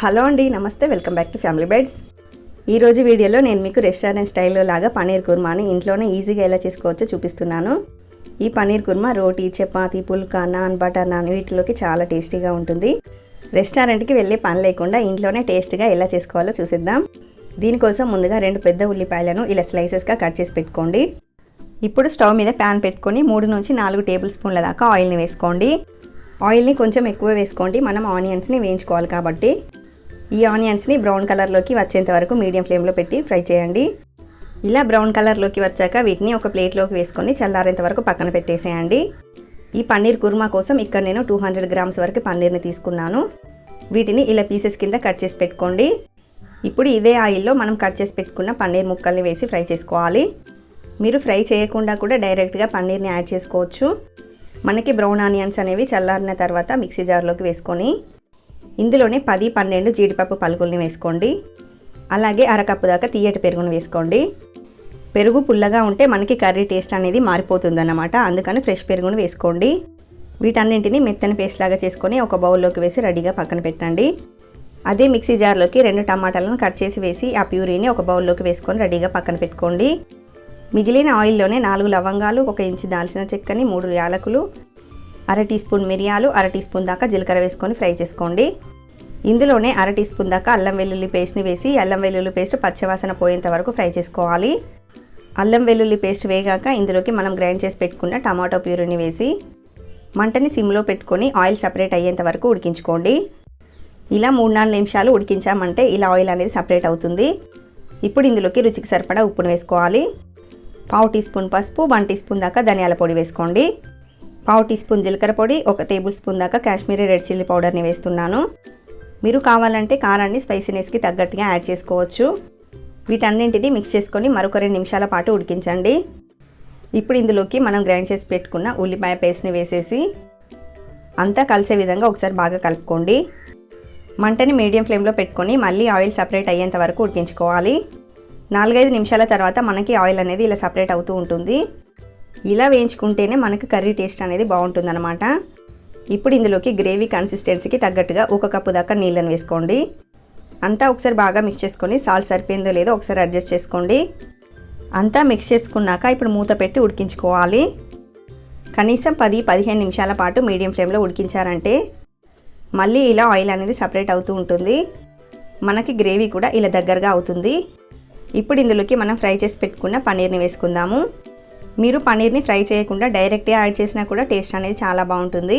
Hello అండి నమస్తే welcome back to family bites. ఈరోజు వీడియోలో నేను మీకు రెస్టారెంట్ స్టైల్లో లాగా పన్నీర్ కుర్మాని ఇంట్లోనే ఈజీగా ఎలా చేసుకోవచ్చో చూపిస్తున్నాను. ఈ పన్నీర్ కుర్మా రోటీ చపాతీ పుల్కా నాన్ బటర్ నాన్ వీటిలోకి చాలా టేస్టీగా ఉంటుంది. రెస్టారెంట్కి వెళ్ళే పని లేకుండా ఇంట్లోనే టేస్ట్గా ఎలా చేసుకోవాలో చూసిద్దాం. దీనికోసం ముందుగా రెండు పెద్ద ఉల్లిపాయలను ఇలా స్లైసెస్గా కట్ చేసి పెట్టుకోండి. ఇప్పుడు స్టవ్ మీద ప్యాన్ పెట్టుకొని మూడు నుంచి నాలుగు టేబుల్ స్పూన్ల దాకా ఆయిల్ని వేసుకోండి. ఆయిల్ని కొంచెం ఎక్కువ వేసుకోండి. మనం ఆనియన్స్ని వేయించుకోవాలి కాబట్టి. ఈ ఆనియన్స్ని బ్రౌన్ కలర్లోకి వచ్చేంత వరకు మీడియం ఫ్లేమ్లో పెట్టి ఫ్రై చేయండి. ఇలా బ్రౌన్ కలర్లోకి వచ్చాక వీటిని ఒక ప్లేట్లోకి వేసుకొని చల్లారేంత వరకు పక్కన పెట్టేసేయండి. ఈ పన్నీర్ కుర్మా కోసం ఇక్కడ నేను టూ హండ్రెడ్ గ్రామ్స్ వరకు పన్నీర్ని తీసుకున్నాను. వీటిని ఇలా పీసెస్ కింద కట్ చేసి పెట్టుకోండి. ఇప్పుడు ఇదే ఆయిల్లో మనం కట్ చేసి పెట్టుకున్న పన్నీర్ ముక్కల్ని వేసి ఫ్రై చేసుకోవాలి. మీరు ఫ్రై చేయకుండా కూడా డైరెక్ట్గా పన్నీర్ని యాడ్ చేసుకోవచ్చు. మనకి బ్రౌన్ ఆనియన్స్ అనేవి చల్లారిన తర్వాత మిక్సీ జార్లోకి వేసుకొని ఇందులోనే పది పన్నెండు జీడిపప్పు పలుకుల్ని వేసుకోండి. అలాగే అరకప్పు దాకా తీయటి పెరుగును వేసుకోండి. పెరుగు పుల్లగా ఉంటే మనకి కర్రీ టేస్ట్ అనేది మారిపోతుందన్నమాట. అందుకని ఫ్రెష్ పెరుగును వేసుకోండి. వీటన్నింటిని మెత్తని పేస్ట్ లాగా చేసుకొని ఒక బౌల్లోకి వేసి రెడీగా పక్కన పెట్టండి. అదే మిక్సీ జార్లోకి రెండు టమాటాలను కట్ చేసి వేసి ఆ ప్యూరీని ఒక బౌల్లోకి వేసుకొని రెడీగా పక్కన పెట్టుకోండి. మిగిలిన ఆయిల్లోనే నాలుగు లవంగాలు ఒక ఇంచు దాల్చిన చెక్కని మూడు యాలకులు అర టీ స్పూన్ మిరియాలు అర టీ స్పూన్ దాకా జీలకర్ర వేసుకొని ఫ్రై చేసుకోండి. ఇందులోనే అర టీ స్పూన్ దాకా అల్లం వెల్లుల్లి పేస్ట్ని వేసి అల్లం వెల్లుల్లి పేస్ట్ పచ్చవాసన పోయేంత వరకు ఫ్రై చేసుకోవాలి. అల్లం వెల్లుల్లి పేస్ట్ వేగాక ఇందులోకి మనం గ్రైండ్ చేసి పెట్టుకున్న టమాటో ప్యూరీని వేసి మంటని సిమ్లో పెట్టుకొని ఆయిల్ సపరేట్ అయ్యేంత వరకు ఉడికించుకోండి. ఇలా మూడు నాలుగు నిమిషాలు ఉడికించామంటే ఇలా ఆయిల్ అనేది సపరేట్ అవుతుంది. ఇప్పుడు ఇందులోకి రుచికి సరిపడా ఉప్పును వేసుకోవాలి. పావు టీ స్పూన్ పసుపు వన్ టీ స్పూన్ దాకా ధనియాల పొడి వేసుకోండి. పావు టీ స్పూన్ జీలకర్ర పొడి ఒక టేబుల్ స్పూన్ దాకా కాశ్మీరీ రెడ్ చిల్లీ పౌడర్ని వేస్తున్నాను. మీరు కావాలంటే కారాన్ని స్పైసీనెస్కి తగ్గట్టుగా యాడ్ చేసుకోవచ్చు. వీటన్నింటినీ మిక్స్ చేసుకొని మరొక రెండు నిమిషాల పాటు ఉడికించండి. ఇప్పుడు ఇందులోకి మనం గ్రైండ్ చేసి పెట్టుకున్న ఉల్లిపాయ పేస్ట్ని వేసేసి అంతా కలిసే విధంగా ఒకసారి బాగా కలుపుకోండి. మంటని మీడియం ఫ్లేమ్లో పెట్టుకొని మళ్ళీ ఆయిల్ సపరేట్ అయ్యేంత వరకు ఉడికించుకోవాలి. నాలుగైదు నిమిషాల తర్వాత మనకి ఆయిల్ అనేది ఇలా సపరేట్ అవుతూ ఉంటుంది. ఇలా వేయించుకుంటేనే మనకు కర్రీ టేస్ట్ అనేది బాగుంటుందన్నమాట. ఇప్పుడు ఇందులోకి గ్రేవీ కన్సిస్టెన్సీకి తగ్గట్టుగా ఒక కప్పు దాకా నీళ్ళని వేసుకోండి. అంతా ఒకసారి బాగా మిక్స్ చేసుకొని సాల్ట్ సరిపోయిందో లేదో ఒకసారి అడ్జస్ట్ చేసుకోండి. అంతా మిక్స్ చేసుకున్నాక ఇప్పుడు మూత పెట్టి ఉడికించుకోవాలి. కనీసం పది పదిహేను నిమిషాల పాటు మీడియం ఫ్లేమ్లో ఉడికించారంటే మళ్ళీ ఇలా ఆయిల్ అనేది సపరేట్ అవుతూ ఉంటుంది. మనకి గ్రేవీ కూడా ఇలా దగ్గరగా అవుతుంది. ఇప్పుడు ఇందులోకి మనం ఫ్రై చేసి పెట్టుకున్న పన్నీర్ని వేసుకుందాము. మీరు పన్నీర్ని ఫ్రై చేయకుండా డైరెక్ట్గా యాడ్ చేసినా కూడా టేస్ట్ అనేది చాలా బాగుంటుంది.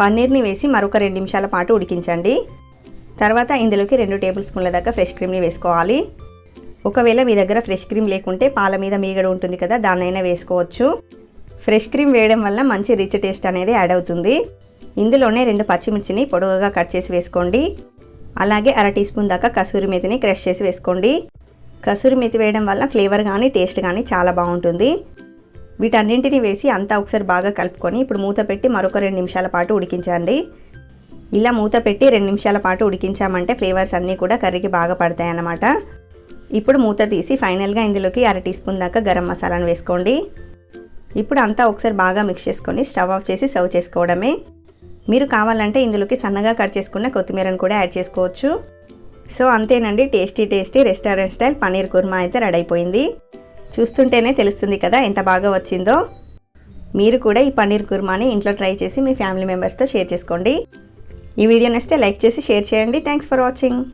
పన్నీర్ని వేసి మరొక రెండు నిమిషాల పాటు ఉడికించండి. తర్వాత ఇందులోకి రెండు టేబుల్ స్పూన్ల దాకా ఫ్రెష్ క్రీమ్ని వేసుకోవాలి. ఒకవేళ మీ దగ్గర ఫ్రెష్ క్రీమ్ లేకుంటే పాల మీద మీగడ ఉంటుంది కదా దాన్నైనా వేసుకోవచ్చు. ఫ్రెష్ క్రీమ్ వేయడం వల్ల మంచి రిచ్ టేస్ట్ అనేది యాడ్ అవుతుంది. ఇందులోనే రెండు పచ్చిమిర్చిని పొడవుగా కట్ చేసి వేసుకోండి. అలాగే అర టీ స్పూన్ దాకా కసూరి మేతిని క్రష్ చేసి వేసుకోండి. కసూరి మెతి వేయడం వల్ల ఫ్లేవర్ కానీ టేస్ట్ కానీ చాలా బాగుంటుంది. వీటన్నింటిని వేసి అంతా ఒకసారి బాగా కలుపుకొని ఇప్పుడు మూత పెట్టి మరొక రెండు నిమిషాల పాటు ఉడికించండి. ఇలా మూత పెట్టి రెండు నిమిషాల పాటు ఉడికించామంటే ఫ్లేవర్స్ అన్నీ కూడా కర్రీకి బాగా పడతాయి అన్నమాట ఇప్పుడు మూత తీసి ఫైనల్గా ఇందులోకి అర టీ స్పూన్ దాకా గరం మసాలాను వేసుకోండి. ఇప్పుడు అంతా ఒకసారి బాగా మిక్స్ చేసుకొని స్టవ్ ఆఫ్ చేసి సర్వ్ చేసుకోవడమే. మీరు కావాలంటే ఇందులోకి సన్నగా కట్ చేసుకున్న కొత్తిమీరను కూడా యాడ్ చేసుకోవచ్చు. సో అంతేనండి tasty tasty restaurant style paneer kurma అయితే రెడీ అయిపోయింది చూస్తుంటేనే తెలుస్తుంది కదా ఎంత బాగా వచ్చిందో. మీరు కూడా ఈ పన్నీర్ కుర్మాని ఇంట్లో ట్రై చేసి మీ ఫ్యామిలీ మెంబర్స్తో షేర్ చేసుకోండి. ఈ వీడియో నచ్చితే లైక్ చేసి షేర్ చేయండి. Thanks for watching.